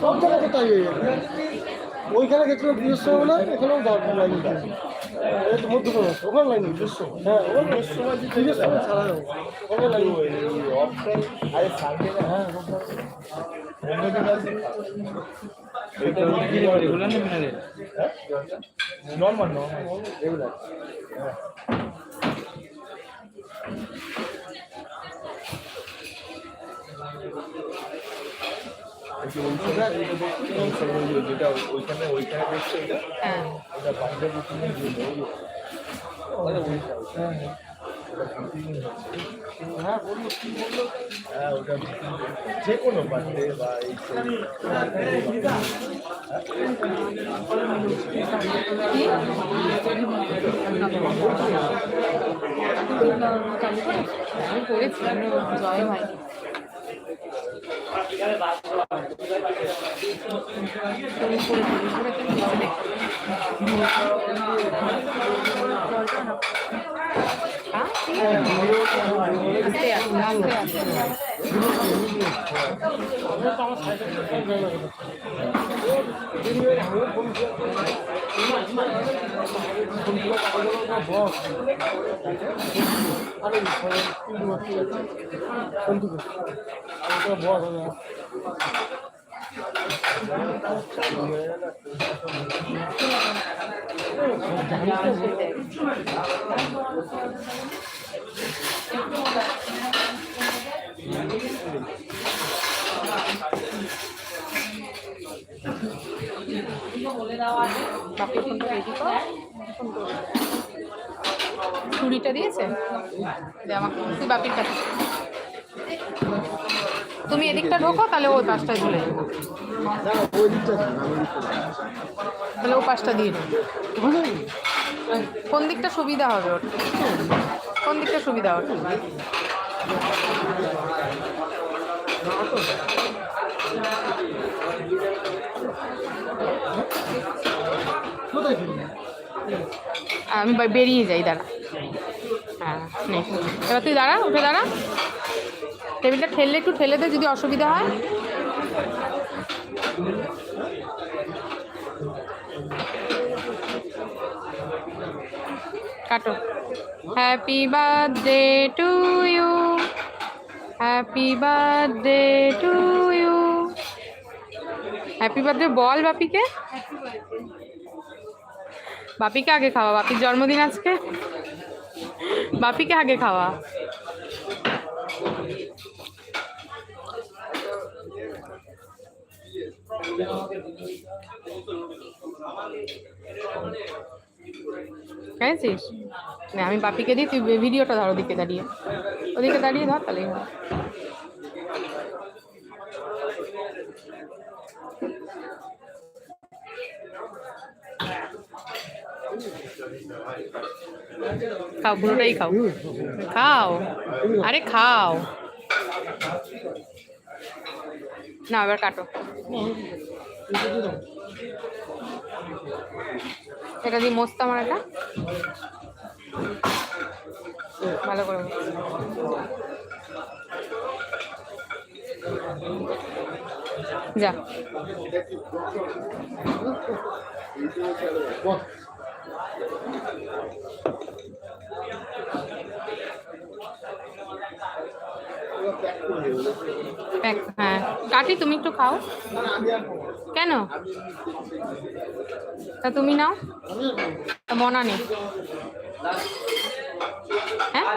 সব জায়গাতে তাই হয়ে যাবে ওইখানে গেছিলাম পুজোর সময় না এখানেও যাওয়ার লাইন মধ্যপ্রদেশ ওখানে লাইন সময় হ্যাঁ ওখানে ছাড়া লাইন হ্যাঁ মিনারেল নর্মাল নর্মাল রেগুলার যেটা ওইখানে ওইখানে দেখছ এটা ওটা যে কোনো বার্থডে বা এই আমি জয় হয়নি তুমি করে তুমি করে তুমি কিছু দেখো হ্যাঁ ঠিক আছে আস্তে আস্তে আস্তে আস্তে আরে তিন মাস ঠিক আছে কোন থেকে ওটা বস হবে ফোনটা রেডি দিয়েছে আমাকে, তুই বাপির কাছে। তুমি এদিকটা ঢোকো, তাহলে ওই পাশটায় চলে যাব। তাহলে ও পাশটা দিয়ে কোন দিকটা সুবিধা হবে ওর? কোন দিকটা সুবিধা ওর কোথায় আমি বেরিয়ে যাই, দাঁড়া। হ্যাঁ এবার তুই দাঁড়া, উঠে দাঁড়া। টেবিলটা ঠেললে একটু ঠেলে দে যদি অসুবিধা হয়। কাটো। Happy birthday to you happy birthday to you happy birthday বল বাপিকে। বাপিকে আগে খাওয়া। বাপির জন্মদিন আজকে। বাপিকে আগে খাওয়া। খেয়েছিস? না, আমি বাপিকে দিই, তুই ভিডিওটা ধর ওদিকে দাঁড়িয়ে। ওদিকে দাঁড়িয়ে ধর তাহলেই হয় খাও, পুরোটাই খাও। খাও। আরে খাও। না, এবার কাটো। এটা দিয়ে মস্ত আমার ভালো করে। যা। হ্যাঁ। কাটি তুমি একটু খাও। কেন? তা তুমি নাও। মনা নেই। হ্যাঁ?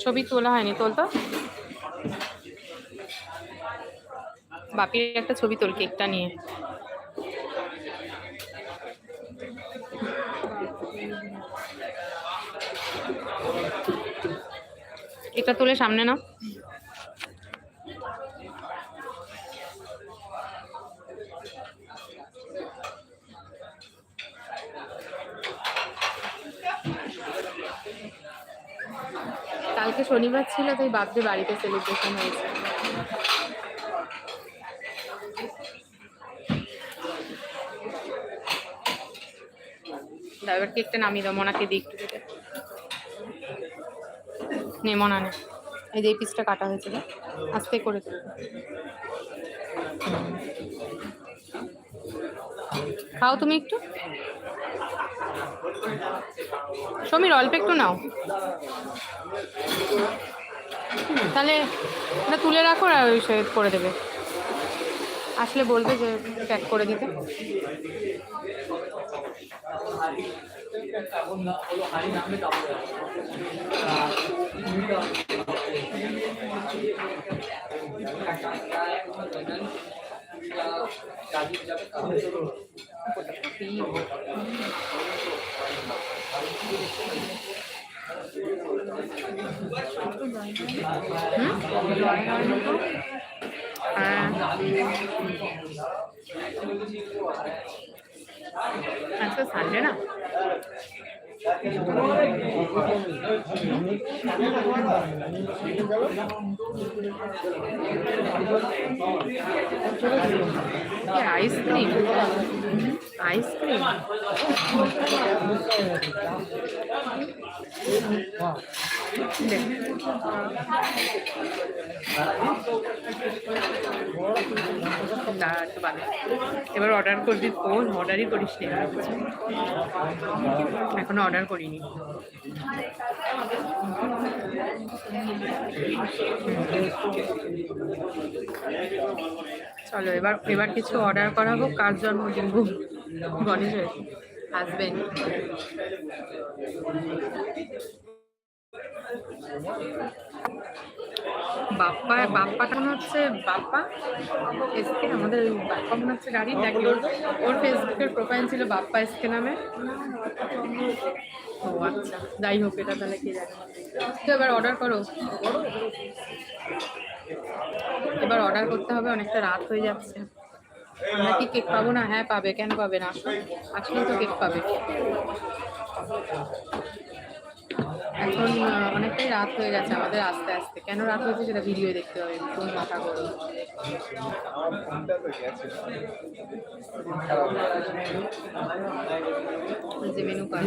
ছবি তোলা হয়নি, তোল তো। বাপির একটা ছবি তোল, কেকটা নিয়ে। এটা তোলে সামনে নাও। কালকে শনিবার ছিল, তাই বার্থডে বাড়িতে সেলিব্রেশন হয়েছে এবার কেকটা নামিয়ে দাও, মনাকে দিই একটু নে, মনা নে এই যে পিসটা কাটা হয়েছে রে। আস্তে করে। খাও তুমি একটু সমীর, অল্প একটু নাও। তাহলে ওটা তুলে রাখো আর ওই করে দেবে। আসলে বলবে যে প্যাক করে দিতে। হ্যাঁ আজকে সানডে না? আইসক্রিম আইসক্রিম দাঁড়া একটু বাদে এবার অর্ডার করবি ফোন অর্ডারই করিস নি। এখনও অর্ডার করিনি। চলো, এবার এবার কিছু অর্ডার করাবো। কার জন্মদিন গো? গণেশের? হাজবেন্ড বাপ্পা বাপ্পাটা মনে হচ্ছে বাপ্পা। এসকে, আমাদের বাপ্পা মনে হচ্ছে গাড়ি। দেখি, ওর ফেসবুকের প্রোফাইল ছিল বাপ্পা এসকে নামে। ও আচ্ছা যাই হোক, এটা তাহলে কি জানি। তো এবার অর্ডার করো। এবার অর্ডার করতে হবে, অনেকটা রাত হয়ে যাচ্ছে। আমরা কি কেক পাবো না? হ্যাঁ পাবে। কেন পাবে না? আসো আসলেই তো কেক পাবে। এখন অনেকটাই রাত হয়ে গেছে আমাদের আস্তে আস্তে। কেন রাত হয়েছে সেটা ভিডিও দেখতে হবে কোন মাথা করো যে মেনু কার্ড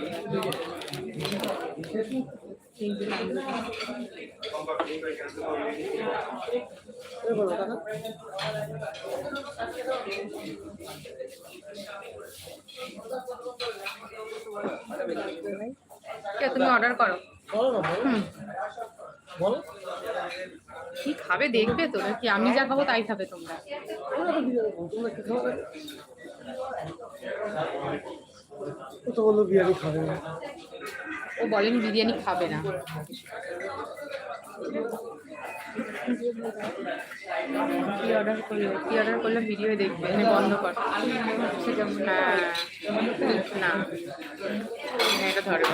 কে তুমি অর্ডার করো। বলো কি খাবে দেখবে তো? নাকি আমি যা খাব তাই খাবে তোমরা? কি তো বলল বিরিয়ানি খাবে। না ও বলেন বিরিয়ানি খাবে না। কি অর্ডার করল? কি অর্ডার করলাম ভিডিও দেখবে। এনে বন্ধ কর। হ্যাঁ। না। এটা ধরো